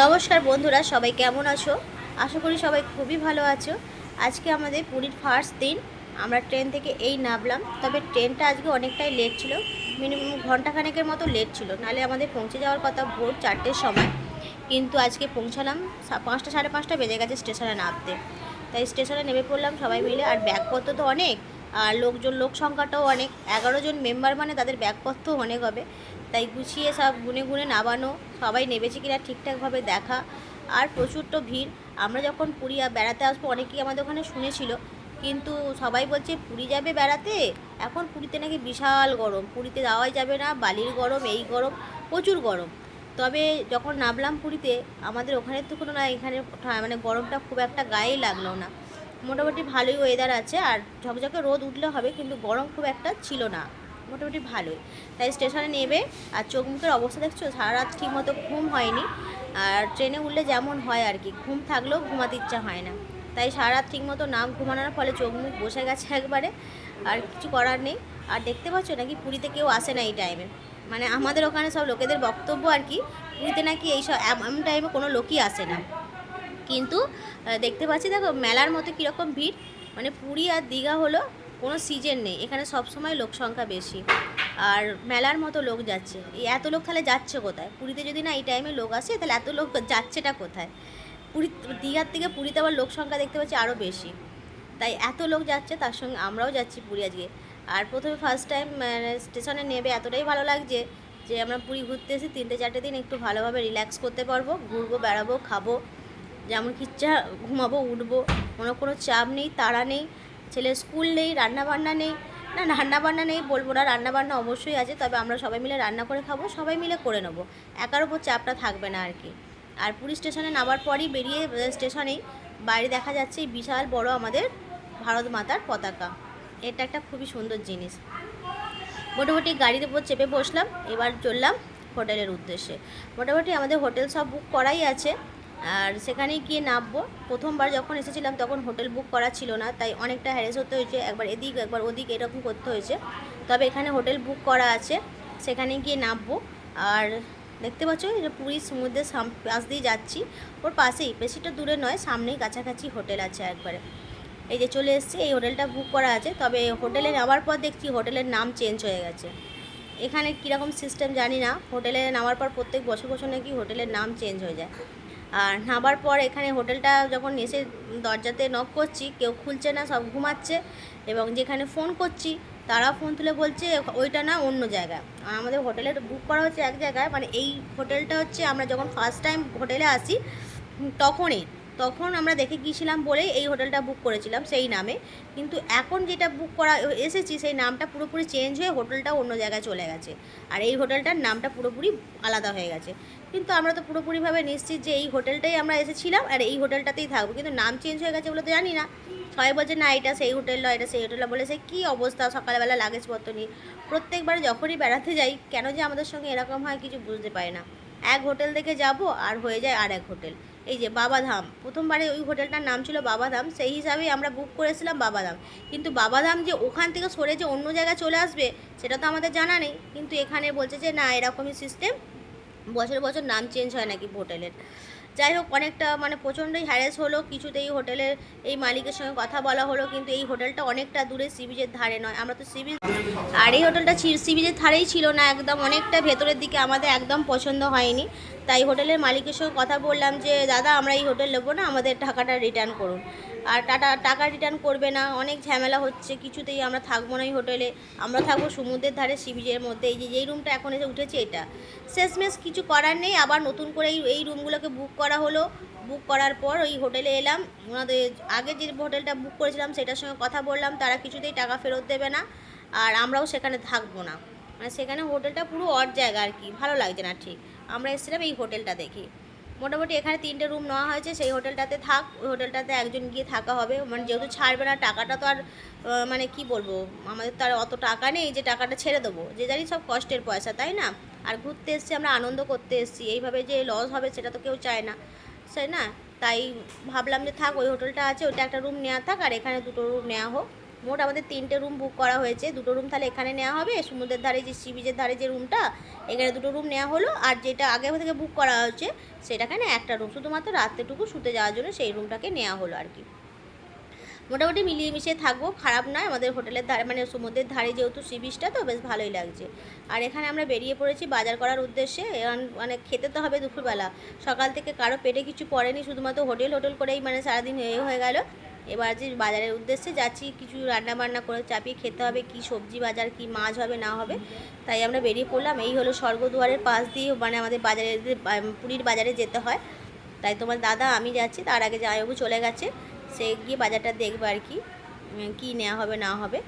নমস্কার বন্ধুরা, সবাই কেমন আছো? আশা করি সবাই খুবই ভালো আছো। আজকে আমাদের পুরীর ফার্স্ট দিন, আমরা ট্রেন থেকে এই নামলাম। তবে ট্রেনটা আজকে অনেকটাই লেট ছিল মিনিমাম ঘন্টাখানেকের মতো লেট ছিল, নাহলে আমাদের পৌঁছে যাওয়ার কথা ভোর চারটের সময়। কিন্তু আজকে পৌঁছালাম পাঁচটা, সাড়ে পাঁচটা বেজে গেছে স্টেশনে নামতে। তাই স্টেশনে নেমে পড়লাম সবাই মিলে, আর ব্যাগপত্র তো অনেক, আর লোকজন, লোক সংখ্যাটাও অনেক। এগারো জন মেম্বার মানে তাদের ব্যাগপত্র অনেক হবে। তাই গুছিয়ে সব গুনে গুনে নামানো, সবাই নেবেছে কিনা ঠিকঠাকভাবে দেখা। আর প্রচুর তো ভিড়। আমরা যখন পুরী বেড়াতে আসব, অনেকেই আমাদের ওখানে শুনেছিল। কিন্তু সবাই বলছে, পুরী যাবে বেড়াতে? এখন পুরীতে নাকি বিশাল গরম। পুরীতে যাওয়াই যাবে না। বালির গরম, এই গরম, প্রচুর গরম। তবে যখন নামলাম পুরীতে, আমাদের ওখানের তো কোনো না, এখানে মানে গরমটা খুব একটা গায়েই লাগল না। মোটামুটি ভালোই ওয়েদার আছে। আর ঝকঝকে রোদ উঠলে হবে, কিন্তু গরম খুব একটা ছিল না। মোটামুটি ভালোই। তাই স্টেশনে নেবে আর চোখ মুখের অবস্থা দেখছ? সারা রাত ঠিক মতো ঘুম হয়নি। আর ট্রেনে উঠলে যেমন হয় আর কি, ঘুম থাকলেও ঘুমাতে ইচ্ছা হয় না। তাই সারা রাত ঠিক মতো না ঘুমানোর ফলে চোখ মুখ বসে গেছে একবারে, আর কিছু করার নেই। আর দেখতে পাচ্ছ নাকি পুরীতে কেউ আসে না এই টাইমে মানে আমাদের ওখানে সব লোকেদের বক্তব্য আর কি, পুরীতে নাকি এইসব এমন টাইমে কোনো লোকই আসে না। কিন্তু দেখতে পাচ্ছি দেখো মেলার মতো কীরকম ভিড়। মানে পুরী আর দীঘা হলো কোনো সিজন নেই। এখানে সব সময় লোক সংখ্যা বেশি। আর মেলার মতো লোক যাচ্ছে। এই এত লোক তাহলে যাচ্ছে কোথায়? পুরীতে যদি না এই টাইমে লোক আসে, তাহলে এত লোক যাচ্ছেটা কোথায়? পুরী, দীঘার থেকে পুরীতে আবার লোক সংখ্যা দেখতে পাচ্ছি আরও বেশি। তাই এত লোক যাচ্ছে, তার সঙ্গে আমরাও যাচ্ছি পুরী আজকে। আর প্রথমে ফার্স্ট টাইম স্টেশনে নেবে, এতটাই ভালো লাগছে যে আমরা পুরী ঘুরতে এসে তিনটে চারটে দিন একটু ভালোভাবে রিল্যাক্স করতে পারব, ঘুরবো, বেড়াবো, খাব। যেমন ইচ্ছা, ঘুমাবো, উঠবো, কোনো কোনো চাপ নেই, তাড়া নেই। ছেলের স্কুল নেই রান্না বান্না নেই। না রান্না বান্না নেই বলব না রান্না বান্না অবশ্যই আছে, তবে আমরা সবাই মিলে রান্না করে খাব, সবাই মিলে করে নেব। একার ওপর চাপটা থাকবে না আর কি। আর পুরী স্টেশনে নামার পরই বেরিয়ে স্টেশনেই বাইরে দেখা যাচ্ছে বিশাল, বড় আমাদের ভারত মাতার পতাকা। এটা একটা খুবই সুন্দর জিনিস। মোটামুটি গাড়ির উপর চেপে বসলাম, এবার চললাম হোটেলের উদ্দেশ্যে। মোটামুটি আমাদের হোটেল সব বুক করাই আছে। আর সেখানে গিয়ে নামবো। প্রথমবার যখন এসেছিলাম তখন হোটেল বুক করা ছিল না, তাই অনেকটা হ্যারেস হতে হয়েছে। একবার এদিক, একবার ওদিক এরকম করতে হয়েছে। তবে এখানে হোটেল বুক করা আছে সেখানে গিয়ে নামবো। আর দেখতে পাচ্ছ এটা পুরী সমুদ্রের সাম- পাশ দিয়ে যাচ্ছি। ওর পাশেই, বেশিটা দূরে নয়, সামনেই কাছাকাছি হোটেল আছে একবারে। এই যে চলে এসেছি, এই হোটেলটা বুক করা আছে। তবে হোটেলে নামার পর দেখছি হোটেলের নাম চেঞ্জ হয়ে গেছে। এখানে কীরকম সিস্টেম জানি না। হোটেলে নামার পর প্রত্যেক বছর বছর নাকি হোটেলের নাম চেঞ্জ হয়ে যায়। আর নামার পর এখানে হোটেলটা যখন এসে দরজাতে নক করছি, কেউ খুলছে না, সব ঘুমাচ্ছে এবং যেখানে ফোন করছি, তারা ফোন তুলে বলছে, ওইটা না অন্য জায়গা। আর আমাদের হোটেলের বুক করা হচ্ছে এক জায়গায় মানে এই হোটেলটা হচ্ছে আমরা যখন ফার্স্ট টাইম হোটেলে আসি, তখনই তখন আমরা দেখে গিয়েছিলাম বলেই এই হোটেলটা বুক করেছিলাম সেই নামে। কিন্তু এখন যেটা বুক করা এসেছি সেই নামটা পুরোপুরি চেঞ্জ হয়ে হোটেলটা অন্য জায়গায় চলে গেছে। আর এই হোটেলটার নামটা পুরোপুরি আলাদা হয়ে গেছে। কিন্তু আমরা তো পুরোপুরিভাবে নিশ্চিত যে এই হোটেলটাই আমরা এসেছিলাম আর এই হোটেলটাতেই থাকব। কিন্তু নাম চেঞ্জ হয়ে গেছে বলে তো জানি না। সবাই বলছে না এটা সেই হোটেল নয়, এটা সেই হোটেলটা বলে সে কী অবস্থা সকালবেলা লাগেজপত্র নিয়ে। প্রত্যেকবার যখনই বেড়াতে যাই কেন যে আমাদের সঙ্গে এরকম হয় কিছু বুঝতে পারি না। এক হোটেল থেকে যাব আর হয়ে যায় আর এক হোটেল। এই যে বাবাধাম, প্রথমবারে ওই হোটেলটার নাম ছিল বাবাধাম, সেই হিসাবেই আমরা বুক করেছিলাম বাবাধাম। কিন্তু বাবাধাম যে ওখান থেকে সরে যে অন্য জায়গায় চলে আসবে, সেটা তো আমাদের জানা নেই। কিন্তু এখানে বলছে যে, না, এরকমই সিস্টেম বছর বছর নাম চেঞ্জ হয় নাকি হোটেলের যাই হোক, অনেকটা মানে প্রচণ্ডই হ্যারেস হলো। কিছুতেই হোটেলের এই মালিকের সঙ্গে কথা বলা হলো, কিন্তু এই হোটেলটা অনেকটা দূরে সি বিচের ধারে নয়। আমরা তো সি বিচ আর এই হোটেলটা সি বিচের ধারেই ছিল না একদম, অনেকটা ভেতরের দিকে আমাদের একদম পছন্দ হয়নি। তাই হোটেলের মালিকের সঙ্গে কথা বললাম যে, দাদা, আমরা এই হোটেল নেব না, আমাদের টাকাটা রিটার্ন করুন। আর টাটা টাকা রিটার্ন করবে না, অনেক ঝামেলা হচ্ছে, কিছুতেই আমরা থাকব না এই হোটেলে। আমরা থাকব সমুদ্রের ধারে সি বিচের মধ্যে। এই যে যেই রুমটা এখন এসে উঠেছে এটা। শেষমেশ কিছু করার নেই, আবার নতুন করে এই রুমগুলোকে বুক করা হলো বুক করার পর ওই হোটেলে এলাম। ওনাদের আগে যে হোটেলটা বুক করেছিলাম সেটার সঙ্গে কথা বললাম, তারা কিছুতেই টাকা ফেরত দেবে না, আর আমরাও সেখানে থাকব না। মানে সেখানে হোটেলটা পুরো অড জায়গা আর কি, ভালো লাগছে না ঠিক। আমরা এসেছিলাম এই হোটেলটা দেখি। মোটামুটি এখানে তিনটে রুম নেওয়া হয়েছে, সেই হোটেলটাতে থাক, ওই হোটেলটাতে একজন গিয়ে থাকা হবে। মানে যেহেতু ছাড়বে না, টাকাটা তো আর মানে কি বলব, আমাদের তো আর অত টাকা নেই যে টাকাটা ছেড়ে দেবো। যে জানি সব কষ্টের পয়সা, তাই না? আর ঘুরতে এসছি, আমরা আনন্দ করতে এসছি। এইভাবে যে লস হবে সেটা তো কেউ চায় না। তাই না? তাই ভাবলাম যে থাক, ওই হোটেলটা আছে, ওইটা একটা রুম নেওয়া থাক, আর এখানে দুটো রুম নেওয়া হোক। মোট আমাদের তিনটে রুম বুক করা হয়েছে। দুটো রুম তাহলে এখানে নেওয়া হবে, সমুদ্রের ধারে যে সি বিচের ধারে যে রুমটা এখানে দুটো রুম নেওয়া হলো। আর যেটা আগে থেকে বুক করা হয়েছে সেটাখানে একটা রুম শুধুমাত্র রাত্রেটুকু শুতে যাওয়ার জন্য সেই রুমটাকে নেওয়া হলো আর কি। মোটামুটি মিলিয়ে মিশিয়ে থাকব, খারাপ নয়, আমাদের হোটেলের ধারে মানে সমুদ্রের ধারে যেহেতু সি বিচটা তো বেশ ভালোই লাগছে। আর এখানে আমরা বেরিয়ে পড়েছি বাজার করার উদ্দেশ্যে মানে খেতে তো হবে দুপুরবেলা। সকাল থেকে কারও পেটে কিছু পড়েনি, শুধুমাত্র হোটেল হোটেল করেই মানে সারাদিন হয়ে হয়ে গেল। এবার যে বাজারের উদ্দেশ্যে যাচ্ছি, কিছু রান্না বান্না করে চাপিয়ে খেতে হবে, কি সবজি বাজার, কি মাছ হবে, না হবে। তাই আমরা বেরিয়ে পড়লাম, এই হলো স্বর্গদুয়ারের পাশ দিয়ে মানে আমাদের বাজারে পুরীর বাজারে যেতে হয়। তাই তোমার দাদা, আমি যাচ্ছি, তার আগে জামাইবাবু চলে গেছে। সে গিয়ে বাজারটা দেখবে আর কি কি নেওয়া হবে, না হবে।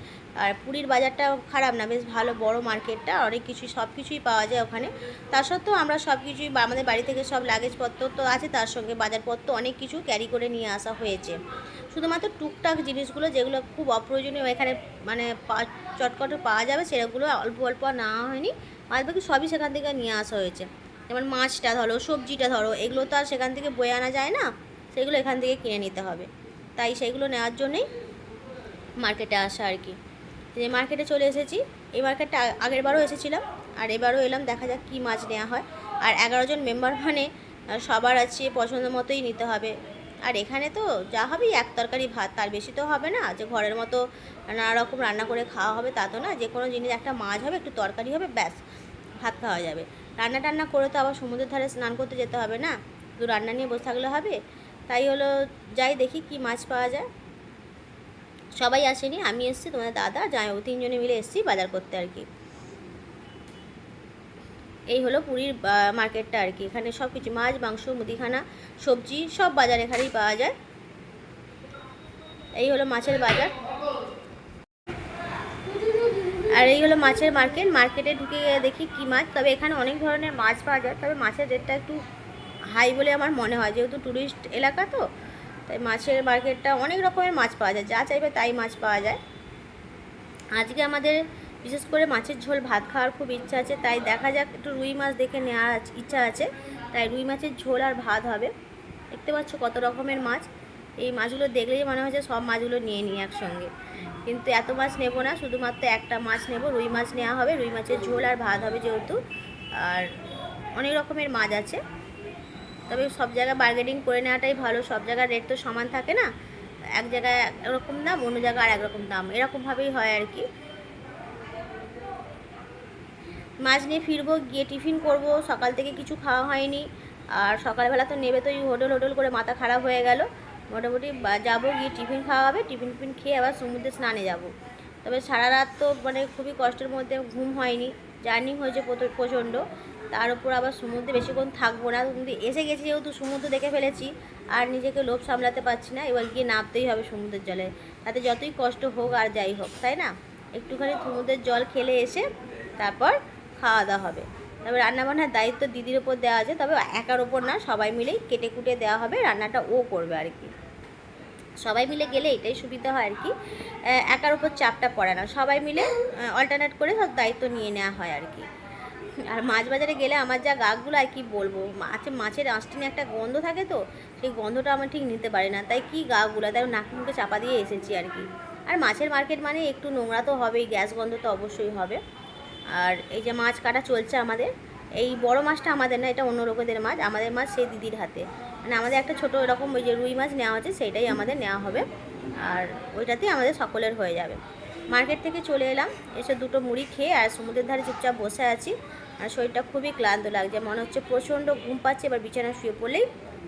আর পুরীর বাজারটা খারাপ না, বেশ ভালো, বড় মার্কেটটা, অনেক কিছুই, সব কিছুই পাওয়া যায় ওখানে। তা সত্ত্বেও আমরা সব কিছুই আমাদের বাড়ি থেকে সব লাগেজপত্র তো আছে, তার সঙ্গে বাজারপত্র অনেক কিছু ক্যারি করে নিয়ে আসা হয়েছে। শুধুমাত্র টুকটাক জিনিসগুলো যেগুলো খুব অপ্রয়োজনীয়, এখানে মানে চটকটে পাওয়া যাবে, সেগুলো অল্প অল্প নেওয়া হয়নি বাদ বাকি সবই সেখান থেকে নিয়ে আসা হয়েছে। যেমন মাছটা ধরো, সবজিটা ধরো, এগুলো তো আর সেখান থেকে বয়ে আনা যায় না, সেগুলো এখান থেকে কিনে নিতে হবে। তাই সেইগুলো নেওয়ার জন্যই মার্কেটে আসা আর কি। যে মার্কেটে চলে এসেছি, এই মার্কেটটা আগের বারও এসেছিলাম, আর এবারও এলাম, দেখা যাক কী মাছ নেওয়া হয়। আর এগারো জন মেম্বার মানে সবার আছে, পছন্দ মতোই নিতে হবে। আর এখানে তো যা হবে এক তরকারি ভাত, তার বেশি তো হবে না। যে ঘরের মতো নানা রকম রান্না করে খাওয়া হবে, তা তো না। যে কোনো জিনিস, একটা মাছ হবে, একটু তরকারি হবে, ব্যাস, ভাত খাওয়া যাবে। রান্না টান্না করে তো আবার সমুদ্রের ধারে স্নান করতে যেতে হবে না। শুধু রান্না নিয়ে বসে থাকলে হবে তাই হলো যাই দেখি কি মাছ পাওয়া যায়। সবাই আসেনি, আমি এসেছি, তোমাদের দাদা জামাইবাবু তিনজনে মিলে এসেছি বাজার করতে আর কি। এই হলো পুরীর মার্কেটটা আর কি। এখানে সব কিছু, মাছ, মাংস, মুদিখানা, সবজি, সব বাজার এখানেই পাওয়া যায়। এই হলো মাছের বাজার। আর এই হলো মাছের মার্কেট। মার্কেটে ঢুকে দেখি কি মাছ, তবে এখানে অনেক ধরনের মাছ পাওয়া যায়, তবে মাছের রেটটা একটু হাই বলে আমার মনে হয়, যেহেতু ট্যুরিস্ট এলাকা তো, তাই মাছের মার্কেটটা অনেক রকমের মাছ পাওয়া যায়, যা চাইবে তাই মাছ পাওয়া যায়। আজকে আমাদের বিশেষ করে মাছের ঝোল, ভাত খাওয়ার খুব ইচ্ছা আছে, তাই দেখা যাক, একটু রুই মাছ দেখে নেওয়ার ইচ্ছা আছে, তাই রুই মাছের ঝোল আর ভাত হবে। দেখতে পাচ্ছ কত রকমের মাছ, এই মাছগুলো দেখলেই মনে হচ্ছে সব মাছগুলো নিয়ে নিই একসঙ্গে। কিন্তু এত মাছ নেব না, শুধুমাত্র একটা মাছ নেব, রুই মাছ নেওয়া হবে, রুই মাছের ঝোল আর ভাত হবে যেহেতু, আর অনেক রকমের মাছ আছে। তবে সব জায়গায় বার্গেনিং করে নেওয়াটাই ভালো। সব জায়গার রেট তো সমান থাকে না। এক জায়গায় একরকম দাম, অন্য জায়গায় আর একরকম দাম। এরকমভাবেই হয় আর কি। মাছ নিয়ে ফিরবো, গিয়ে টিফিন করব। সকাল থেকে কিছু খাওয়া হয়নি। আর সকালবেলা তো নেবে তো এই হোটেল হোটেল করে মাথা খারাপ হয়ে গেল। মোটামুটি যাব, গিয়ে টিফিন খাওয়া হবে। টিফিন টিফিন খেয়ে আবার সমুদ্রে স্নানে যাব। তবে সারা রাত তো মানে খুবই কষ্টের মধ্যে ঘুম হয়নি। জার্নি হয়েছে প্রচণ্ড। তার উপর আবার সমুদ্রে বেশিক্ষণ থাকব না। কিন্তু এসে গেছি যেহেতু সমুদ্র দেখে ফেলেছি। আর নিজেকে লোভ সামলাতে পারছি না। এবার গিয়ে নামতেই হবে সমুদ্রের জলে। তাতে যতই কষ্ট হোক আর যাই হোক, তাই না? একটুখানি সমুদ্রের জল খেলে এসে তারপর খাওয়া দাওয়া হবে। তবে রান্নাবান্নার দায়িত্ব দিদির ওপর দেওয়া আছে। তবে একার ওপর না, সবাই মিলেই কেটে কুটে দেওয়া হবে। রান্নাটা ও করবে আর কি। সবাই মিলে গেলে এটাই সুবিধা হয় আর কি। একার ওপর চাপটা পড়ে না। সবাই মিলে অল্টারনেট করে সব দায়িত্ব নিয়ে নেওয়া হয় আর কি। আর মাছ বাজারে গেলে আমার যা গাগুলো আর কি বলব? মাছে মাছের আঁশটিনে একটা গন্ধ থাকে তো, সেই গন্ধটা আমার ঠিক নিতে পারি না। তাই কি গাগুলো? তাই নাকি মুখে চাপা দিয়ে এসেছি আর কি। আর মাছের মার্কেট মানে একটু নোংরা তো হবেই, গ্যাস গন্ধ তো অবশ্যই হবে। আর এই যে মাছ কাটা চলছে আমাদের, এই বড় মাছটা আমাদের না, এটা অন্য লোকেদের মাছ, আমাদের মাছ সেই দিদির হাতে। মানে আমাদের একটা ছোটো এরকম ওই যে রুই মাছ নেওয়া হচ্ছে, সেইটাই আমাদের নেওয়া হবে। আর ওইটাতেই আমাদের সকলের হয়ে যাবে। মার্কেট থেকে চলে এলাম, এসে দুটো মুড়ি খেয়ে আর সমুদ্রের ধারে চুপচাপ বসে আছি। আর শরীরটা খুবই ক্লান্ত লাগছে, মনে হচ্ছে প্রচণ্ড ঘুম পাচ্ছে, এবার বিছানায় শুয়ে পড়লেই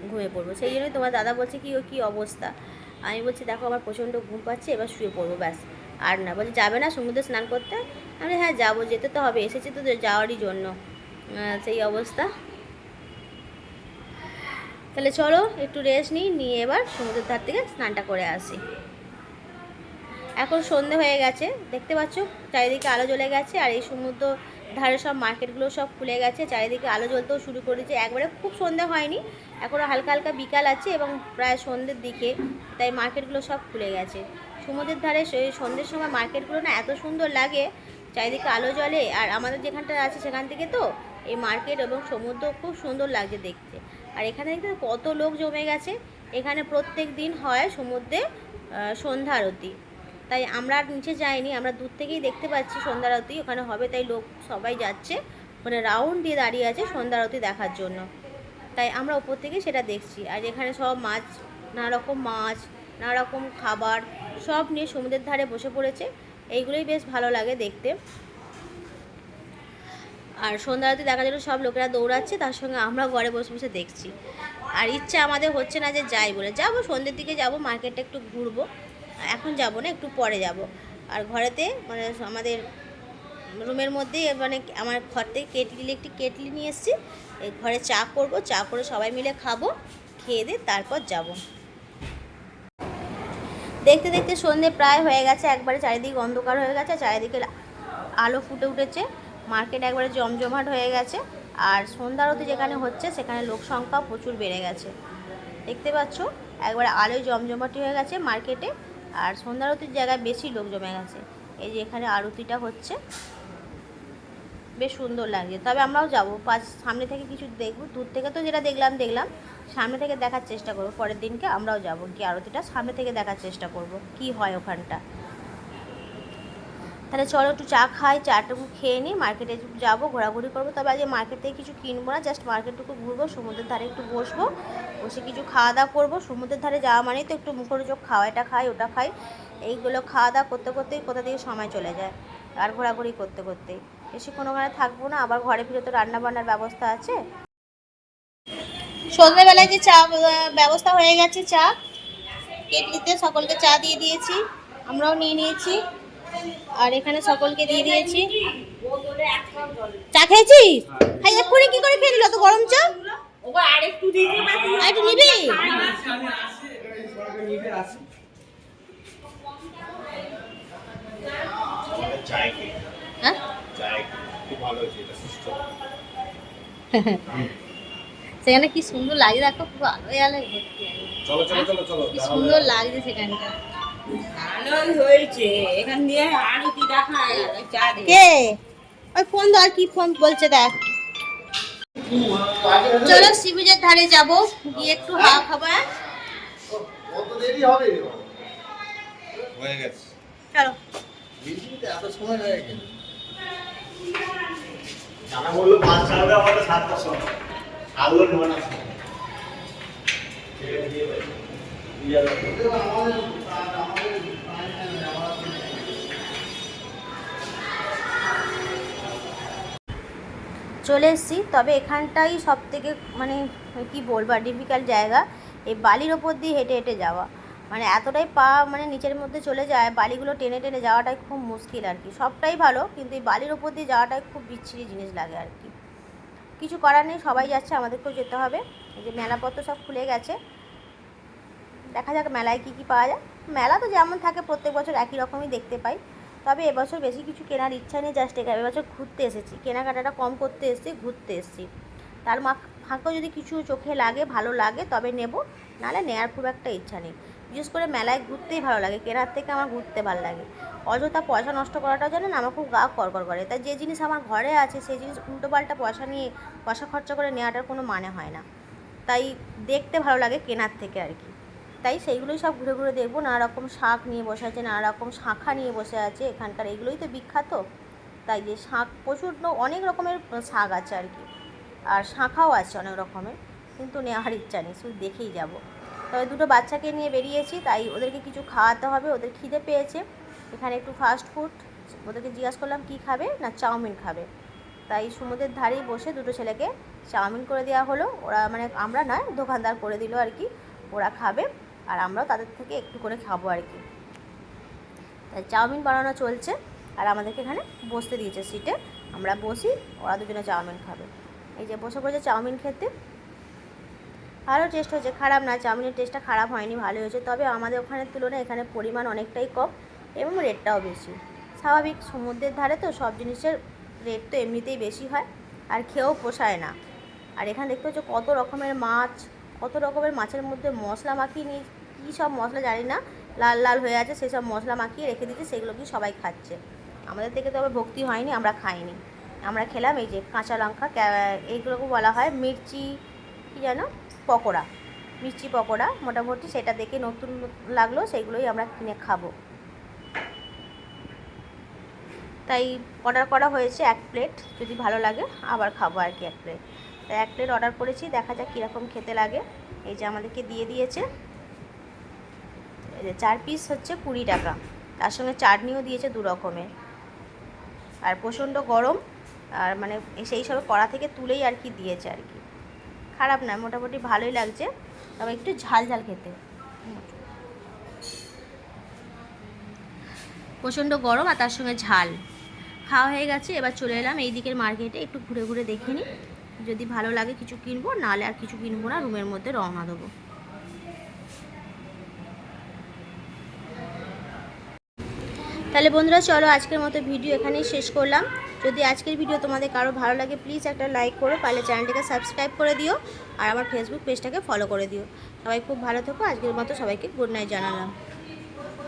ঘুমিয়ে পড়ব। সেই জন্যই তোমার দাদা বলছে কি ও কী অবস্থা? আমি বলছি, দেখো, আমার প্রচণ্ড ঘুম পাচ্ছে, এবার শুয়ে পড়ব, ব্যাস। আর না, বলছে, যাবে না সমুদ্রে স্নান করতে? আমি হ্যাঁ যাব, যেতে তো হবে, এসেছি তো যাওয়ারই জন্য। সেই অবস্থা। তাহলে চলো, একটু রেস্ট নিই, নিয়ে এবার সমুদ্রের ধার থেকে স্নানটা করে আসি। এখন সন্ধে হয়ে গেছে, দেখতে পাচ্ছ? চারিদিকে আলো জ্বলে গেছে, আর এই সমুদ্র ধারে সব মার্কেটগুলো সব খুলে গেছে, চারিদিকে আলো জ্বলতেও শুরু করেছে। একবারে খুব সন্ধে হয়নি এখনও হালকা হালকা বিকাল আছে এবং প্রায় সন্ধ্যের দিকে তাই মার্কেটগুলো সব খুলে গেছে। সমুদ্রের ধারে সন্ধ্যের সময় মার্কেটগুলো না এত সুন্দর লাগে, চারিদিকে আলো জ্বলে আর আমাদের যেখানটা আছে সেখান থেকে তো এই মার্কেট এবং সমুদ্র খুব সুন্দর লাগছে দেখতে। আর এখানে দেখতে কত লোক জমে গেছে, এখানে প্রত্যেক দিন হয় সমুদ্রে সন্ধ্যা আরতি। তাই আমরা আর নিচে যাইনি, আমরা দূর থেকেই দেখতে পাচ্ছি সন্ধ্যা আরতি, ওখানে হবে তাই লোক সবাই যাচ্ছে। মানে রাউন্ড দিয়ে দাঁড়িয়ে আছে সন্ধ্যা আরতি দেখার জন্য। তাই আমরা ওপর থেকে সেটা দেখছি। আর এখানে সব মাছ নানা রকম মাছ নানা রকম খাবার, সব নিয়ে সমুদ্রের ধারে বসে পড়েছে। এইগুলোই বেশ ভালো লাগে দেখতে। আর সন্ধ্যা আরতি দেখার জন্য সব লোকেরা দৌড়াচ্ছে, তার সঙ্গে আমরা ঘরে বসে বসে দেখছি। আর ইচ্ছা আমাদের হচ্ছে না যে যাই বলে, যাব সন্ধ্যের দিকে যাব, মার্কেটটা একটু ঘুরবো। এখন যাব না, একটু পরে যাব। আর ঘরেতে মানে আমাদের রুমের মধ্যেই মানে আমার ঘর থেকে কেটলি, একটি কেটলি নিয়ে এসেছি। ঘরে চা করব, চা করে সবাই মিলে খাব, খেয়ে দিয়ে তারপর যাব। দেখতে দেখতে সন্ধে প্রায় হয়ে গেছে, একবারে চারিদিকে অন্ধকার হয়ে গেছে, চারিদিকে আলো ফুটে উঠেছে। মার্কেট একবারে জমজমাট হয়ে গেছে। আর সন্ধ্যারতি যেখানে হচ্ছে, সেখানে লোক সংখ্যা প্রচুর বেড়ে গেছে। দেখতে পাচ্ছ, একবারে আলোয় জমজমাটি হয়ে গেছে মার্কেটে। আর সন্ধ্যা আরতির জায়গায় বেশি লোক জমে গেছে। এই যে এখানে আরতিটা হচ্ছে। বেশ সুন্দর লাগছে। তবে আমরাও যাব। পাঁচ, সামনে থেকে কিছু দেখব। দূর থেকে তো যেটা দেখলাম দেখলাম। সামনে থেকে দেখার চেষ্টা করব। পরের দিনকে আমরাও যাব। কি আরতিটা সামনে থেকে দেখার চেষ্টা করব। কি হয় ওখানটা? তাহলে চলো একটু চা খাই, চাটুকু খেয়ে নিই মার্কেটে যাব, ঘোরাঘুরি করব। তবে আজকে মার্কেট থেকে কিছু কিনবো না জাস্ট মার্কেটটুকু ঘুরবো, সমুদ্রের ধারে একটু বসবো, বসে কিছু খাওয়া দাওয়া করব। সমুদ্রের ধারে যাওয়া মানেই তো একটু মুখরোচক খাওয়া, এটা খাই, ওটা খাই। এইগুলো খাওয়া দাওয়া করতে করতেই কোথা থেকে সময় চলে যায়, আর ঘোরাঘুরি করতে করতেই। বেশিক্ষণ ওখানে থাকব না, আবার ঘরে ফিরে তো রান্না বান্নার ব্যবস্থা আছে। সন্ধ্যাবেলায় যে চা, ব্যবস্থা হয়ে গেছে চা, কেটলিতে সকলকে চা দিয়ে দিয়েছি, আমরাও নিয়ে নিয়েছি। আর এখানে সকলকে দিয়ে দিয়েছি। চা খেয়েছিস? হাই এক্ষুনি কি করে খেয়ে দিল তো গরম চা? আর একটু নিবি? হ্যাঁ? সেখানে কি সুন্দর লাগে দেখো পুরো আলোয় আলোয় ভর্তি কি সুন্দর লাগছে সেখানটা। ভালোই হয়েছে। এখান দিয়ে দিয়ে। কে? ওই ফোন ধর কি ফোন বলছে দেখ। চলো শিবুজের ধারে যাব গিয়ে একটু হাওয়া খাব হ্যাঁ? কত দেরি হবে? হয়ে গেছে। চলো। এত সময় লাগে কেন? জানা বলল পাঁচ ছাড়বে আমাদের সাতটার সময়। আলো নটার সময়। ওদের আমাদের আমাদের চলে এসেছি। তবে এখানটাই সব থেকে মানে কি বলব ডিফিকাল্ট জায়গা। এই বালির ওপর দিয়ে হেঁটে হেঁটে যাওয়া। মানে এতটাই পা মানে নিচের মধ্যে চলে যায়, বালিগুলো টেনে টেনে যাওয়াটাই খুব মুশকিল আর কি। সবটাই ভালো, কিন্তু এই বালির ওপর দিয়ে যাওয়াটাই খুব বিচ্ছিরি জিনিস লাগে আর কি। কিছু করার নেই, সবাই যাচ্ছে, আমাদেরকেও যেতে হবে। এই যে মেলাপত্র সব খুলে গেছে। দেখা যাক মেলায় কী কী পাওয়া যায়। মেলা তো যেমন থাকে, প্রত্যেক বছর একই রকমই দেখতে পাই। তবে এবছর বেশি কিছু কেনার ইচ্ছা নেই জাস্ট এখানে এবছর ঘুরতে এসেছি। কেনাকাটাটা কম করতে এসেছি, ঘুরতে এসেছি। তার মা ফাঁকেও যদি কিছু চোখে লাগে, ভালো লাগে, তবে নেব। নাহলে নেওয়ার খুব একটা ইচ্ছা নেই। বিশেষ করে মেলায় ঘুরতেই ভালো লাগে, কেনার থেকে আমার ঘুরতে ভালো লাগে। অযথা পয়সা নষ্ট করাটাও জানেন, আমার খুব গা করকর করে। তাই যে জিনিস আমার ঘরে আছে, সেই জিনিস উল্টোপাল্টা পয়সা নিয়ে, পয়সা খরচা করে নেওয়াটার কোনো মানে হয় না। তাই দেখতে ভালো লাগে কেনার থেকে আর কি। তাই সেইগুলোই সব ঘুরে ঘুরে দেখব। নানা রকম শাক নিয়ে বসে আছে, নানা রকম শাঁখা নিয়ে বসে আছে। এখানকার এগুলোই তো বিখ্যাত। তাই যে শাক প্রচুর অনেক রকমের শাক আছে আর কি। আর শাঁখাও আছে অনেক রকমের, কিন্তু নেওয়ার ইচ্ছা নেই, শুধু দেখেই যাব। তবে দুটো বাচ্চাকে নিয়ে বেরিয়েছি, তাই ওদেরকে কিছু খাওয়াতে হবে, ওদের খিদে পেয়েছে। এখানে একটু ফাস্ট ফুড ওদেরকে জিজ্ঞাসা করলাম, কী খাবে না চাউমিন খাবে? তাই সমুদ্রের ধারেই বসে দুটো ছেলেকে চাউমিন করে দেওয়া হলো। ওরা মানে আমরা নয়, দোকানদার করে দিল আর কি। ওরা খাবে। আর আমরাও তাদের থেকে একটু করে খাব আর কি। তাই চাউমিন বানানো চলছে আর আমাদেরকে এখানে বসতে দিয়েছে সিটে। আমরা বসি, ওরা দুজনে চাউমিন খাবে। এই যে বসে বসে চাউমিন খেতে। ভালো টেস্ট হয়েছে, খারাপ না, চাউমিনের টেস্টটা খারাপ হয়নি ভালো হয়েছে। তবে আমাদের ওখানের তুলনায় এখানে পরিমাণ অনেকটাই কম এবং রেটটাও বেশি। স্বাভাবিক সমুদ্রের ধারে তো সব জিনিসের রেট তো এমনিতেই বেশি হয়, আর খেয়েও পোষায় না। আর এখানে দেখতে হচ্ছে কত রকমের মাছ কত রকমের মাছের মধ্যে মশলা মাখিয়ে নিয়ে, কী সব মশলা জানি না, লাল লাল হয়ে আছে সেসব মশলা মাখিয়ে রেখে দিয়েছে, সেগুলো কি সবাই খাচ্ছে। আমাদের থেকে তো আবার ভক্তি হয়নি, আমরা খাইনি। আমরা খেলাম এই যে কাঁচা লঙ্কা এইগুলোকে বলা হয় মির্চি, কী যেন, পকোড়া। মিষ্টি পকোড়া, মোটামুটি সেটা দেখে নতুন লাগল সেইগুলোই আমরা কিনে খাব। তাই অর্ডার করা হয়েছে এক প্লেট, যদি ভালো লাগে আবার খাব আর কি এক প্লেট। তাই এক প্লেট অর্ডার করেছি, দেখা যাক কীরকম খেতে লাগে। এই যে আমাদেরকে দিয়ে দিয়েছে। চার পিস হচ্ছে কুড়ি টাকা। তার সঙ্গে চাটনিও দিয়েছে দু রকমের। আর প্রচণ্ড গরম, আর মানে সেই সব কড়া থেকে তুলেই আর কি দিয়েছে আর কি। খারাপ না, মোটামুটি ভালোই লাগছে, তবে একটু ঝাল ঝাল খেতে। প্রচণ্ড গরম আর তার সঙ্গে ঝাল। খাওয়া হয়ে গেছে, এবার চলে এলাম এই দিকের মার্কেটে, একটু ঘুরে ঘুরে দেখে নিই। যদি ভালো লাগে কিছু কিনবো, নাহলে আর কিছু কিনবো না, রুমের মধ্যে রওনা দেবো। তাহলে বন্ধুরা, চলো আজকের মতো ভিডিও এখানেই শেষ করলাম। যদি আজকের ভিডিও তোমাদের কারও ভালো লাগে প্লিজ একটা লাইক করো, পারলে চ্যানেলটাকে সাবস্ক্রাইব করে দিও, আর আমার ফেসবুক পেজটাকে ফলো করে দিও। সবাই খুব ভালো থেকো, আজকের মতো সবাইকে গুড নাইট জানালাম।